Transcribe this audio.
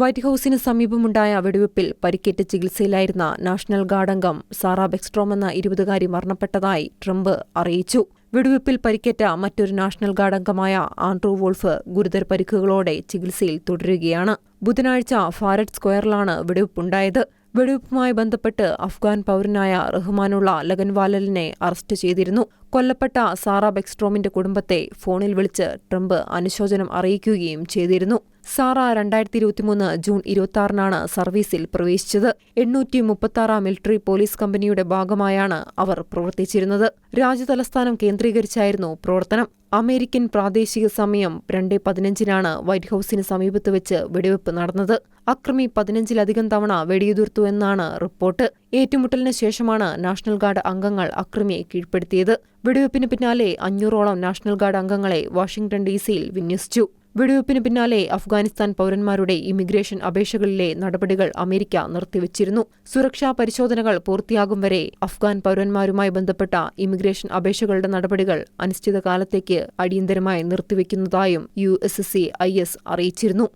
White ഹൌസിന് സമീപമുണ്ടായ വെടിവെപ്പിൽ പരിക്കേറ്റ് ചികിത്സയിലായിരുന്ന നാഷണൽ ഗാർഡ് അംഗം സാറ ബെക്സ്ട്രോം എന്ന ഇരുപതുകാരി മരണപ്പെട്ടതായി ട്രംപ് അറിയിച്ചു. വെടിവെപ്പിൽ പരിക്കേറ്റ മറ്റൊരു നാഷണൽ ഗാർഡ് അംഗമായ ആൻഡ്രൂ വോൾഫ് ഗുരുതര പരിക്കുകളോടെ ചികിത്സയിൽ തുടരുകയാണ്. ബുധനാഴ്ച ഫാരറ്റ് സ്ക്വയറിലാണ് വെടിവെപ്പുണ്ടായത്. വെടിവെപ്പുമായി ബന്ധപ്പെട്ട് അഫ്ഗാൻ പൗരനായ റഹ്മാനുള്ള ലഗൻവാലലിനെ അറസ്റ്റ് ചെയ്തിരുന്നു. കൊല്ലപ്പെട്ട സാറ ബെക്സ്ട്രോമിന്റെ കുടുംബത്തെ ഫോണിൽ വിളിച്ച് ട്രംപ് അനുശോചനം അറിയിക്കുകയും ചെയ്തിരുന്നു. സാറ രണ്ടായിരത്തി ഇരുപത്തിമൂന്ന് ജൂൺ ഇരുപത്തിയാറിനാണ് സർവീസിൽ പ്രവേശിച്ചത്. എണ്ണൂറ്റി മുപ്പത്താറാം മിലിറ്ററി പോലീസ് കമ്പനിയുടെ ഭാഗമായാണ് അവർ പ്രവർത്തിച്ചിരുന്നത്. രാജ്യതലസ്ഥാനം കേന്ദ്രീകരിച്ചായിരുന്നു പ്രവർത്തനം. അമേരിക്കൻ പ്രാദേശിക സമയം രണ്ട് പതിനഞ്ചിനാണ് വൈറ്റ് ഹൌസിന് സമീപത്ത് വെച്ച് വെടിവെപ്പ് നടന്നത്. അക്രമി പതിനഞ്ചിലധികം തവണ വെടിയുതിർത്തു എന്നാണ് റിപ്പോർട്ട്. ഏറ്റുമുട്ടലിന് ശേഷമാണ് നാഷണൽ ഗാർഡ് അംഗങ്ങൾ അക്രമിയെ കീഴ്പ്പെടുത്തിയത്. വെടിവെപ്പിന് പിന്നാലെ അഞ്ഞൂറോളം നാഷണൽ ഗാർഡ് അംഗങ്ങളെ വാഷിംഗ്ടൺ ഡി സിയിൽ വിന്യസിച്ചു. വെടിവെപ്പിന് പിന്നാലെ അഫ്ഗാനിസ്ഥാൻ പൌരന്മാരുടെ ഇമിഗ്രേഷൻ അപേക്ഷകളിലെ നടപടികൾ അമേരിക്ക നിർത്തിവച്ചിരുന്നു. സുരക്ഷാ പരിശോധനകൾ പൂർത്തിയാകും വരെ അഫ്ഗാൻ പൌരന്മാരുമായി ബന്ധപ്പെട്ട ഇമിഗ്രേഷൻ അപേക്ഷകളുടെ നടപടികൾ അനിശ്ചിതകാലത്തേക്ക് അടിയന്തരമായി നിർത്തിവെക്കുന്നതായും U S S C I S അറിയിച്ചിരുന്നു.